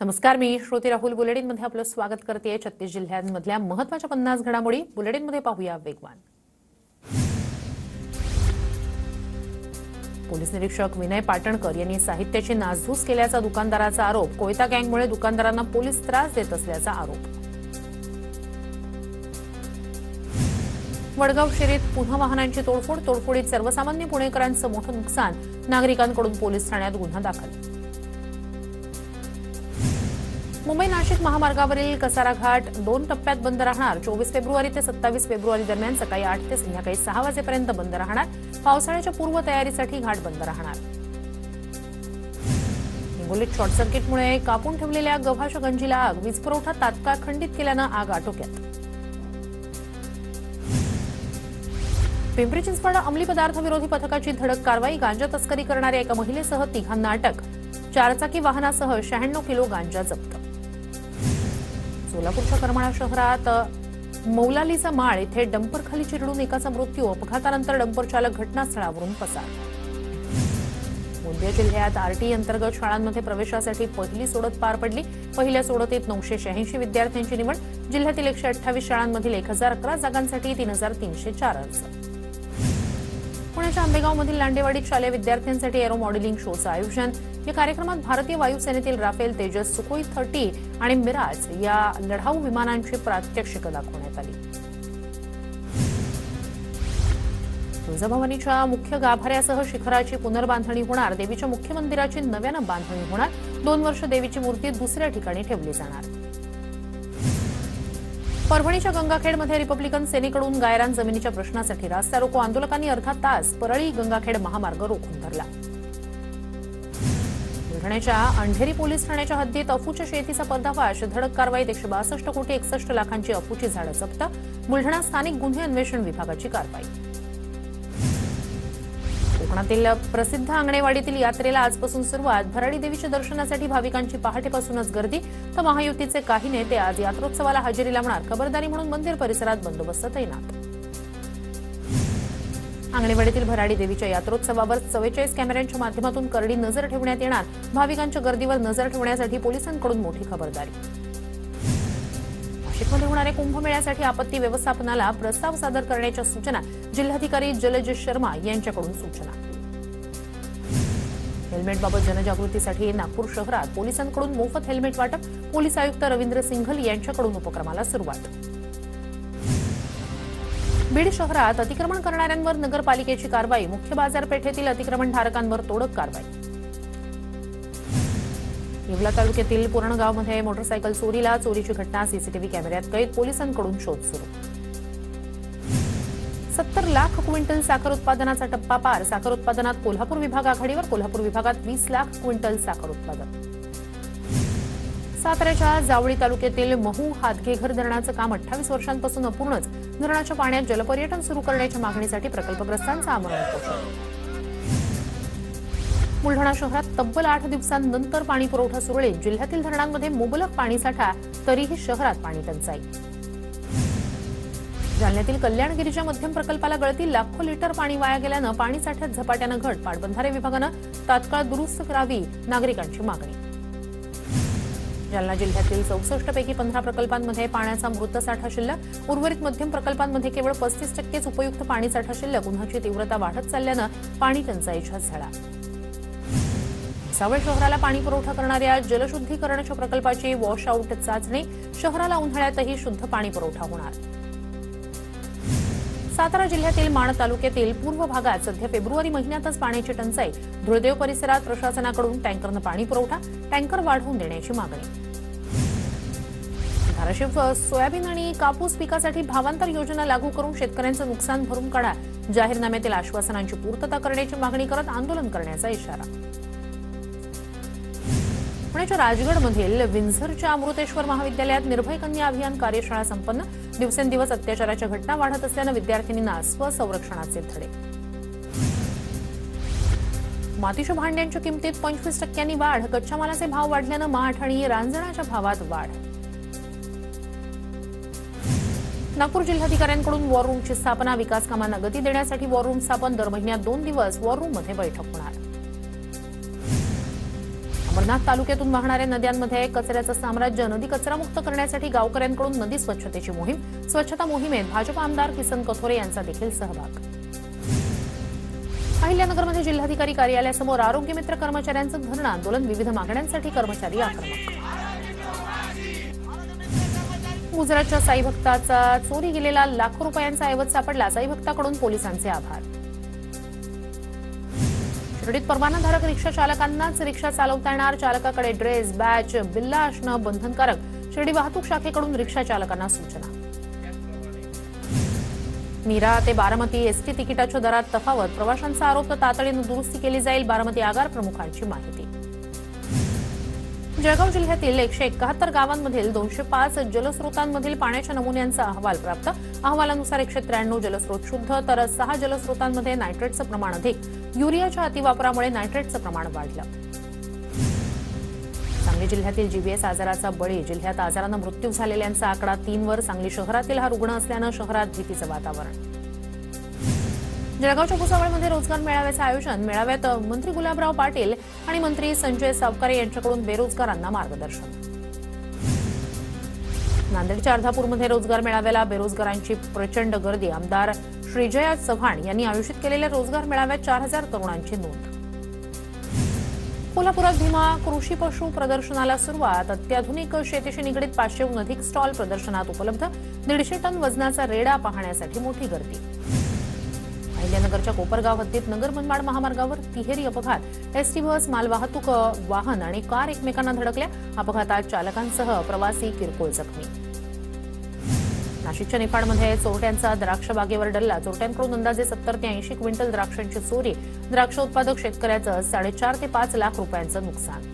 नमस्कार मी श्रोती राहुल. बुलेटिनमध्ये आपलं स्वागत करते छत्तीस जिल्ह्यांमधल्या महत्त्वाच्या पन्नास घडामोडी. बुलेटिनमध्ये पाहूया वेगवान. पोलीस निरीक्षक विनय पाटणकर यांनी साहित्याची नासधूस केल्याचा दुकानदाराचा आरोप. कोयता गँगमुळे दुकानदारांना पोलीस त्रास देत असल्याचा आरोप. वडगाव शेरीत पुन्हा वाहनांची तोडफोड. तोडफोडीत सर्वसामान्य पुणेकरांचं मोठं नुकसान. नागरिकांकडून पोलीस ठाण्यात गुन्हा दाखल. मुंबई नाशिक महामार्गावरील कसारा घाट दोन टप्प्यात बंद राहणार. चोवीस फेब्रुवारी ते सत्तावीस फेब्रुवारी दरम्यान सकाळी आठ ते संध्याकाळी सहा वाजेपर्यंत बंद राहणार. पावसाळ्याच्या पूर्वतयारीसाठी घाट बंद राहणार. हिंगोलीत शॉर्ट सर्किटमुळे कापून ठेवलेल्या गव्हाच्या गंजीला आग वीज पुरवठा तात्काळ खंडित केल्यानं आग आटोक्यात. पिंपरी चिंचवड अंमली पदार्थ विरोधी पथकाची धडक कारवाई गांजा तस्करी करणाऱ्या एका महिलेसह तिघांना अटक. चारचाकी वाहनासह शहाण्णव किलो गांजा जप्त. सोलापूरच्या करमाळा शहरात मौलालीचा माळ येथे डंपरखाली चिरडून एकाचा मृत्यू अपघातानंतर डंपर चालक घटनास्थळावरून पसार. गोंदिया जिल्ह्यात आरटी e अंतर्गत शाळांमध्ये प्रवेशासाठी पहिली सोडत पार पडली. पहिल्या सोडतीत नऊशे शहाऐंशी विद्यार्थ्यांची निवड. जिल्ह्यातील एकशे अठ्ठावीस शाळांमधील एक हजार अकरा जागांसाठी तीन हजार तीनशे चार अर्ज. पुण्याच्या आंबेगावमधील लांडेवाडीत शालेय विद्यार्थ्यांसाठी एरो मॉडेलिंग शोचं आयोजन. या कार्यक्रमात भारतीय वायुसेनेतील राफेल तेजस सुखोई थर्टी आणि मिराज या लढाऊ विमानांची प्रात्यक्षिकं दाखवण्यात आली. तुळजाभवानीच्या मुख्य गाभाऱ्यासह शिखराची पुनर्बांधणी होणार. देवीच्या मुख्य मंदिराची नव्यानं बांधणी होणार. दोन वर्ष देवीची मूर्ती दुसऱ्या ठिकाणी ठेवली जाणार. परभणीच्या गंगाखेडमध्ये रिपब्लिकन सेनेकडून गायरान जमिनीच्या प्रश्नासाठी रास्ता रोको आंदोलकांनी अर्धा तास परळी गंगाखेड महामार्ग रोखून धरला. बुलढाण्याच्या अंधेरी पोलीस ठाण्याच्या हद्दीत अफूच्या शेतीचा पर्दाफाश. धडक कारवाईत एकशे बासष्ट कोटी एकसष्ट लाखांची अफूची झाडं जप्त. बुलढाणा स्थानिक गुन्हे अन्वेषण विभागाची कारवाई. कोकणातील प्रसिद्ध आंगणेवाडीतील यात्रेला आजपासून सुरुवात. भराडी देवीच्या दर्शनासाठी भाविकांची पहाटेपासूनच गर्दी. तर महायुतीचे काही नेते आज यात्रोत्सवाला हजेरी लावणार खबरदारी म्हणून मंदिर परिसरात बंदोबस्त तैनात. आंगणेवाडीतील भराडी देवीच्या यात्रोत्सवावर चव्वेचाळीस कॅमेऱ्यांच्या माध्यमातून करडी नजर ठेवण्यात येणार. भाविकांच्या गर्दीवर नजर ठेवण्यासाठी पोलिसांकडून मोठी खबरदारी. नाशिकमध्ये होणाऱ्या कुंभमेळ्यासाठी आपत्ती व्यवस्थापनाला प्रस्ताव सादर करण्याच्या सूचना जिल्हाधिकारी जलज शर्मा यांच्याकडून सूचना. हेल्मेटबाबत जनजागृतीसाठी नागपूर शहरात पोलिसांकडून मोफत हेल्मेट वाटप पोलीस आयुक्त रवींद्र सिंघल यांच्याकडून उपक्रमाला सुरुवात. बीड शहरात अतिक्रमण करणाऱ्यांवर नगरपालिकेची कारवाई मुख्य बाजारपेठेतील अतिक्रमणधारकांवर तोडक कारवाई. येवला तालुक्यातील पुरणगावमध्ये मोटरसायकल चोरीला चोरीची घटना सीसीटीव्ही कॅमेऱ्यात कैद पोलिसांकडून शोध सुरू. सत्तर लाख क्विंटल साखर उत्पादनाचा टप्पा पार. साखर उत्पादनात कोल्हापूर विभाग आघाडीवर कोल्हापूर विभागात वीस लाख क्विंटल साखर उत्पादन. साताऱ्याच्या जावळी तालुक्यातील महू हातघेघर धरणाचं काम अठ्ठावीस वर्षांपासून अपूर्णच. धरणाच्या पाण्यात जलपर्यटन सुरू करण्याच्या मागणीसाठी प्रकल्पग्रस्तांचं आमरण बुलढाणा शहरात तब्बल आठ दिवसांनंतर पाणी पुरवठा सुरळीत. जिल्ह्यातील धरणांमध्ये मुबलक पाणीसाठा तरीही शहरात पाणी टंचाई. जालन्यातील कल्याणगिरीच्या मध्यम प्रकल्पाला गळती लाखो लिटर पाणी वाया गेल्यानं पाणीसाठ्यात झपाट्यानं घट. पाटबंधारे विभागानं तात्काळ दुरुस्त करावी नागरिकांची मागणी. जालना जिल्ह्यातील चौसष्ट पैकी पंधरा प्रकल्पांमध्ये पाण्याचा मृत साठा शिल्लक. उर्वरित मध्यम प्रकल्पांमध्ये केवळ पस्तीस टक्केच उपयुक्त पाणीसाठा शिल्लक. उन्हाची तीव्रता वाढत चालल्यानं पाणी टंचाईच्या झाला सावळ शहराला पाणी पुरवठा करणाऱ्या जलशुद्धीकरणाच्या प्रकल्पाची वॉश आउट चाचणी. शहराला उन्हाळ्यातही शुद्ध पाणी पुरवठा होणार. सातारा जिल्ह्यातील माण तालुक्यातील पूर्व भागात सध्या फेब्रुवारी महिन्यातच पाण्याची टंचाई. धुळदेव परिसरात प्रशासनाकडून टँकरनं पाणी पुरवठा टँकर वाढवून देण्याची मागणी. धाराशिव सोयाबीन आणि कापूस पिकासाठी भावांतर योजना लागू करून शेतकऱ्यांचं नुकसान भरून काढा. जाहीरनाम्यातील आश्वासनांची पूर्तता करण्याची मागणी करत आंदोलन करण्याचा इशारा. पुण्याच्या राजगडमधील विंझरच्या अमृतेश्वर महाविद्यालयात निर्भय कन्या अभियान कार्यशाळा संपन्न. दिवसेंदिवस अत्याचाराच्या घटना वाढत असल्यानं विद्यार्थिनींना स्वसंरक्षणाचे धडे. मातीच्या भांड्यांच्या किमतीत पंचवीस टक्क्यांनी वाढ. कच्च्या मालाचे भाव वाढल्यानं माठ आणि रांजणाच्या भावात वाढ. नागपूर जिल्हाधिकाऱ्यांकडून वॉर रूमची स्थापना विकास कामांना गती देण्यासाठी वॉर रूम स्थापन. दर महिन्यात दोन दिवस वॉर रूममध्ये बैठक होणार. अंबरनाथ तालुक्यातून वाहणाऱ्या नद्यांमध्ये कचऱ्याचं साम्राज्य नदी कचरामुक्त करण्यासाठी गावकऱ्यांकडून नदी स्वच्छतेची मोहीम स्वच्छता मोहिमेत भाजप आमदार किसन कथोरे यांचा देखील सहभाग. अहिल्यानगरमध्ये जिल्हाधिकारी कार्यालयासमोर आरोग्य मित्र कर्मचाऱ्यांचं धरणं आंदोलन विविध मागण्यांसाठी कर्मचारी आक्रमक. गुजरातच्या साईभक्ताचा चोरी गेलेला लाखो रुपयांचा ऐवज सापडला साईभक्ताकडून पोलिसांचे आभार. शिर्डीत परवानाधारक रिक्षा चालकांनाच रिक्षा चालवता येणार. चालकाकडे ड्रेस बॅच बिल्ला असणं बंधनकारक. शिर्डी वाहतूक शाखेकडून रिक्षा चालकांना सूचना. मीरा ते बारामती एसटी तिकिटाच्या दरात तफावत. प्रवाशांचा आरोप तातडीनं दुरुस्ती केली जाईल. बारामती आगार प्रमुखांची माहिती. जळगाव जिल्ह्यातील एकशे एकाहत्तर गावांमधील दोनशे पाच जलस्रोतांमधील पाण्याच्या नमुन्यांचा अहवाल प्राप्त. अहवालानुसार एकशे त्र्याण्णव जलस्रोत शुद्ध तर सहा जलस्रोतांमध्ये नायट्रेटचं प्रमाण अधिक. युरियाच्या अतिवापरामुळे नायट्रेटचं प्रमाण वाढलं. सांगली जिल्ह्यातील जीबीएस आजाराचा बळी जिल्ह्यात आजारानं मृत्यू झालेल्यांचा आकडा तीनवर. सांगली शहरातील हा रुग्ण असल्यानं शहरात भीतीचं वातावरण. जळगावच्या भुसावळमध्ये रोजगार मेळाव्याचं आयोजन. मेळाव्यात मंत्री गुलाबराव पाटील आणि मंत्री संजय सावकारे यांच्याकडून बेरोजगारांना मार्गदर्शन. नांदेडच्या अर्धापूरमध्ये रोजगार मेळाव्याला बेरोजगारांची प्रचंड गर्दी. आमदार श्रीजया चव्हाण यांनी आयोजित केलेल्या रोजगार मेळाव्यात चार हजार तरुणांची नोंद. कोल्हापुरात भीमा कृषी पशु प्रदर्शनाला सुरुवात. अत्याधुनिक शेतीशी निगडीत पाचशेहून अधिक स्टॉल प्रदर्शनात उपलब्ध. दीडशे टन वजनाचा रेडा पाहण्यासाठी मोठी गर्दी. अहिल्यानगरच्या कोपरगाव हद्दीत नगर मनमाड महामार्गावर तिहेरी अपघात. एसटी बस मालवाहतूक वाहन आणि कार एकमेकांना धडकल्या. अपघातात चालकांसह प्रवासी किरकोळ जखमी. नाशिकच्या निफाडमध्ये चोरट्यांचा द्राक्ष बागेवर डल्ला. चोरट्यांकडून अंदाजे सत्तर ते ऐंशी क्विंटल द्राक्षांची चोरी. द्राक्ष उत्पादक शेतकऱ्याचं साडेचार ते पाच लाख रुपयांचं नुकसान.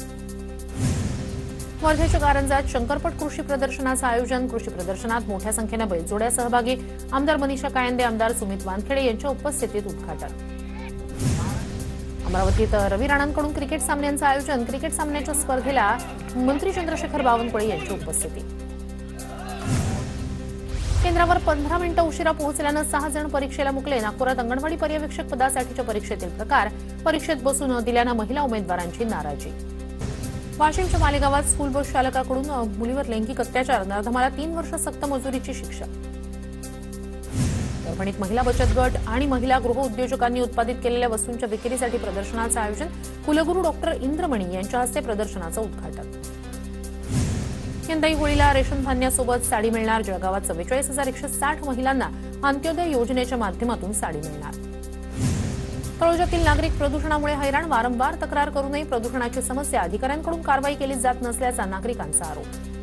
वर्धेच्या कारंजात शंकरपट कृषी प्रदर्शनाचं आयोजन. कृषी प्रदर्शनात मोठ्या संख्येनं बैलजोड्या सहभागी आमदार मनीषा कायंदे आमदार सुमित वानखेडे यांच्या उपस्थितीत उद्घाटन. अमरावतीत रवी राणांकडून क्रिकेट सामन्यांचं आयोजन. क्रिकेट सामन्याच्या स्पर्धेला मंत्री चंद्रशेखर बावनकुळे यांची उपस्थिती. केंद्रावर पंधरा मिनिटं उशिरा पोहोचल्यानं सहा जण परीक्षेला मुकले. नागपुरात अंगणवाडी पर्यवेक्षक पदासाठीच्या परीक्षेतील प्रकार परीक्षेत बसू न दिल्यानं महिला उमेदवारांची नाराजी. वाशिमच्या मालेगावात स्कूल बस चालकाकडून मुलीवर लैंगिक अत्याचार नरधमाला तीन वर्ष सक्त मजुरीची शिक्षा. परभणीत महिला बचत गट आणि महिला गृह उद्योजकांनी उत्पादित केलेल्या वस्तूंच्या विक्रीसाठी प्रदर्शनाचं आयोजन कुलगुरू डॉक्टर इंद्रमणी यांच्या हस्ते प्रदर्शनाचं उद्घाटन. यंदाही होळीला रेशन धान्यासोबत साडी मिळणार. जळगावात चव्वेचाळीस हजार एकशे साठ महिलांना अंत्योदय योजनेच्या माध्यमातून साडी मिळणार. तळोजातील नागरिक प्रदूषणामुळे हैराण वारंवार तक्रार करूनही प्रदूषणाची समस्या अधिकाऱ्यांकडून कारवाई केली जात नसल्याचा नागरिकांचा आरोप.